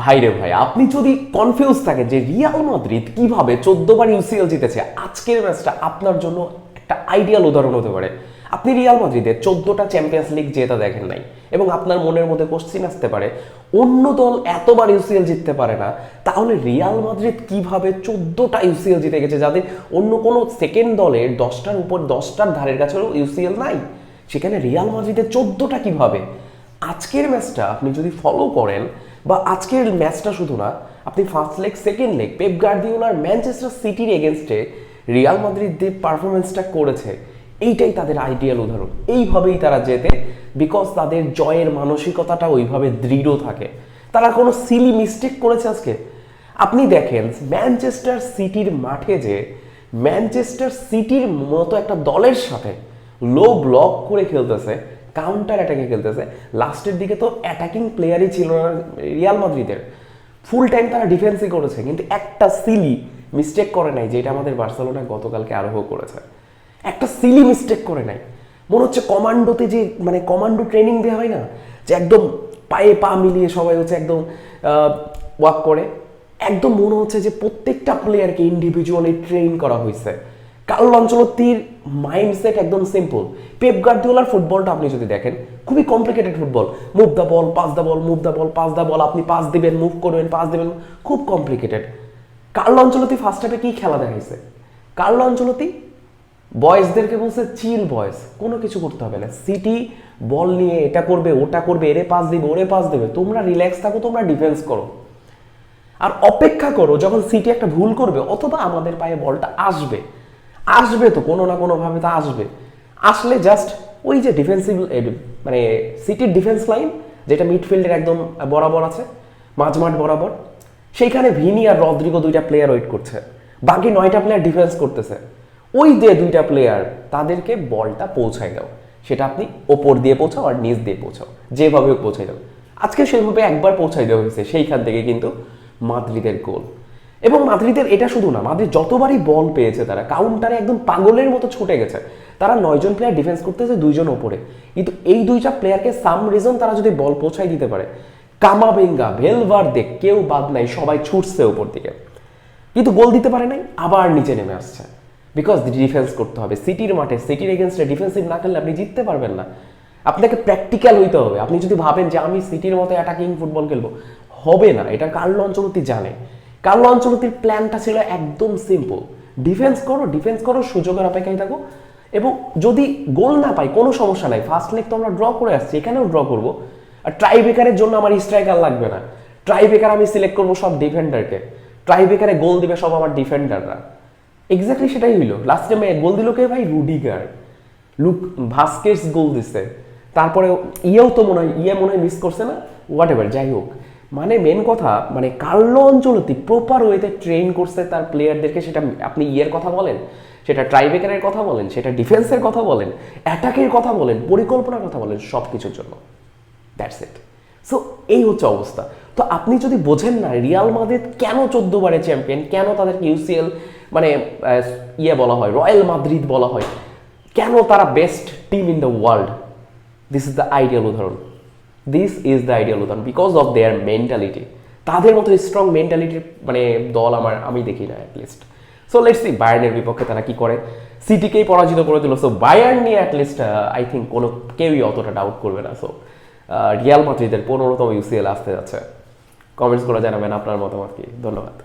ভাইরে ভাই, আপনি যদি কনফিউজ থাকে যে রিয়াল মাদ্রিদ কীভাবে চোদ্দ বার ইউসিএল জিতেছে, আজকের ম্যাচটা আপনার জন্য একটা আইডিয়াল উদাহরণ হতে পারে। আপনি রিয়াল মাদ্রিদের চোদ্দটা চ্যাম্পিয়ন্স লিগ জেতা দেখেন নাই এবং আপনার মনের মধ্যে কোশ্চিন আসতে পারে, অন্য দল এতবার ইউসিএল জিততে পারে না, তাহলে রিয়াল মাদ্রিদ কীভাবে চোদ্দটা ইউসিএল জিতে গেছে যাদের অন্য কোনো সেকেন্ড দলের দশটার উপর দশটার ধারের কাছেও ইউসিএল নাই? সেখানে রিয়াল মাদ্রিদের চোদ্দটা কীভাবে? আজকের ম্যাচটা আপনি যদি ফলো করেন বা আজকের ম্যাচটা শুধু না, আপনি first leg second leg Pep গার্দিওলার Manchester সিটির এগেনস্টে রিয়াল মাদ্রিদ যে পারফরমেন্সটা করেছে, এইটাই তাদের আইডিয়াল উদাহরণ। এইভাবেই তারা জেতে বিকজ তাদের জয়ের মানসিকতাটা ওইভাবে দৃঢ় থাকে। তারা কোনো সিলি মিস্টেক করেছে আজকে? আপনি দেখেন ম্যানচেস্টার সিটির মাঠে যে ম্যানচেস্টার সিটির মতো একটা দলের সাথে লো ব্লক করে খেলতেছে কাউন্টার অ্যাটাকে খেলতেছে। লাস্টের দিকে তো অ্যাটাকিং প্লেয়ারই ছিল না রিয়াল মাদ্রিদের ফুল টাইম তারা ডিফেন্সই করেছে, কিন্তু একটা সিলি মিস্টেক করে নাই, যেটা আমাদের বার্সেলোনা গতকালকে আরোহ করেছে। একটা সিলি মিস্টেক করে নাই। মনে হচ্ছে কমান্ডোতে যে মানে কমান্ডো ট্রেনিং দেওয়া হয় না, যে একদম পায়ে পা মিলিয়ে সবাই হচ্ছে একদম ওয়াক করে। একদম মনে হচ্ছে যে প্রত্যেকটা প্লেয়ারকে ইন্ডিভিজুয়ালি ট্রেন করা হয়েছে। কার্ল অঞ্চলতির মাইন্ডসেট একদম সিম্পল পেপ গার্দিওলার ফুটবলটা আপনি যদি দেখেন, খুবই complicated football move the ball pass the ball move the ball pass the ball আপনি পাস দিবেন মুভ করবেন পাস দিবেন, খুব কমপ্লিকেটেড কার্ল অঞ্চলতি ফার্স্ট হাফে কি খেলা দেখাইছে? কার্ল অঞ্চলতি বয়েজদেরকে বলছে চিল বয়েজ কোনো কিছু করতে হবে না। সিটি বল নিয়ে এটা করবে, ওটা করবে, এরে পাস দিবে, ওরে পাস দেবে। তোমরা রিল্যাক্স থাকো, তোমরা ডিফেন্স করো। আর অপেক্ষা করো, যখন সিটি একটা ভুল করবে, অথবা আমাদের পায়ে বলটা আসবে। আসবে তো, কোনো না কোনোভাবে তো আসবে। আসলে জাস্ট ওই যে ডিফেন্সিভ মানে সিটির ডিফেন্স লাইন যেটা মিডফিল্ডের একদম বরাবর আছে মাঝমাঠ বরাবর, সেইখানে ভিনি আর রদ্রিগো দুইটা প্লেয়ার ওয়েট করছে। বাকি নয়টা প্লেয়ার ডিফেন্স করতেছে। ওই যে দুইটা প্লেয়ার তাদেরকে বলটা পৌঁছায় দাও। সেটা আপনি ওপর দিয়ে পৌঁছাও আর নিচ দিয়ে পৌঁছাও। যেভাবে পৌঁছাই দাও। আজকে সেভাবে একবার পৌঁছায় দেওয়া হয়েছে, সেইখান থেকে কিন্তু মাদ্রিদের গোল এবং মাদ্রিদের এটা শুধু না, মাদ্রিদ যতবারই বল পেয়েছে তারা কাউন্টারে একদম পাগলের মতো ছুটে গেছে। তারা নয়জন প্লেয়ার ডিফেন্স করতেছে দুইজন ওপরে। কিন্তু এই দুইটা প্লেয়ারকে সাম রিজন তারা যদি বল পৌঁছাই দিতে পারে। কামাবেঙ্গা, ভেলভার্দে কেউ বাদ নাই, সবাই ছুটছে ওপর দিকে। কিন্তু গোল দিতে পারে নাই, আবার নিচে নেমে আসছে। বিকজ ডিফেন্স করতে হবে। সিটির মাঠে সিটির এগেনস্টে ডিফেন্সিভ না খেললে আপনি জিততে পারবেন না। আপনাকে প্র্যাকটিক্যাল হইতে হবে। আপনি যদি ভাবেন যে আমি সিটির মতো অ্যাটাকিং ফুটবল খেলব, হবে না। এটা কার্লো অঞ্চলতি জানে? কার্লো অঞ্চলতির প্ল্যানটা ছিল একদম সিম্পল ডিফেন্স করো ডিফেন্স করো, সুযোগের অপেক্ষায় থাকো। এবং যদি গোল না পাই, কোনো সমস্যা নাই ফার্স্ট লেগ তো আমরা ড্র করে আসছি, এখানেও ড্র করব। আর ট্রাই বেকারের জন্য আমার স্ট্রাইকার লাগবে না। ট্রাই বেকার আমি সিলেক্ট করব সব ডিফেন্ডারকে ট্রাই বেকারে গোল দিবে সব আমার ডিফেন্ডাররা এক্স্যাক্টলি সেটাই হইল। লাস্টে মে গোল দিল কে ভাই? রুডিগার লুক ভাস্কেস গোল দিছে। তারপরে ইয়েও তো মনে হয় ইয়ে মনে হয় মিস করছে না। হোয়াট এভার যাই হোক। মানে মেন কথা মানে কার্লো অঞ্চলতে প্রপার ওয়েতে ট্রেন করছে তার প্লেয়ারদেরকে সেটা আপনি ইয়ের কথা বলেন, সেটা ট্রাইবেকারের কথা বলেন, সেটা ডিফেন্সের কথা বলেন অ্যাটাকের কথা বলেন, পরিকল্পনার কথা বলেন সব কিছুর জন্য। দ্যাটস ইট সো এই হচ্ছে অবস্থা। তো আপনি যদি বোঝেন না রিয়াল মাদ্রিদ কেন চোদ্দ বারে চ্যাম্পিয়ন কেন তাদেরকে ইউসিএল মানে ইয়ে বলা হয় রয়্যাল মাদ্রিদ বলা হয়, কেন তারা best team in the world this is the ideal উদাহরণ। দিস ইজ দ্য আইডিয়াল উদাহরণ বিকজ অফ দেয়ার মেন্টালিটি তাদের মতো স্ট্রং মেন্টালিটির মানে দল আমার, আমি দেখি না at least so let's see বায়ার্নের বিপক্ষে তারা কি করে? সিটিকেই পরাজিত করে দিল। সো বায়ার্ন নিয়ে অ্যাটলিস্ট আই থিঙ্ক কোনো, কেউই অতটা ডাউট করবে না। সো রিয়াল মাদ্রিদের পনেরোতম ইউসিএল আসতে যাচ্ছে। কমেন্টস করে জানাবেন আপনার মতামত কি? ধন্যবাদ।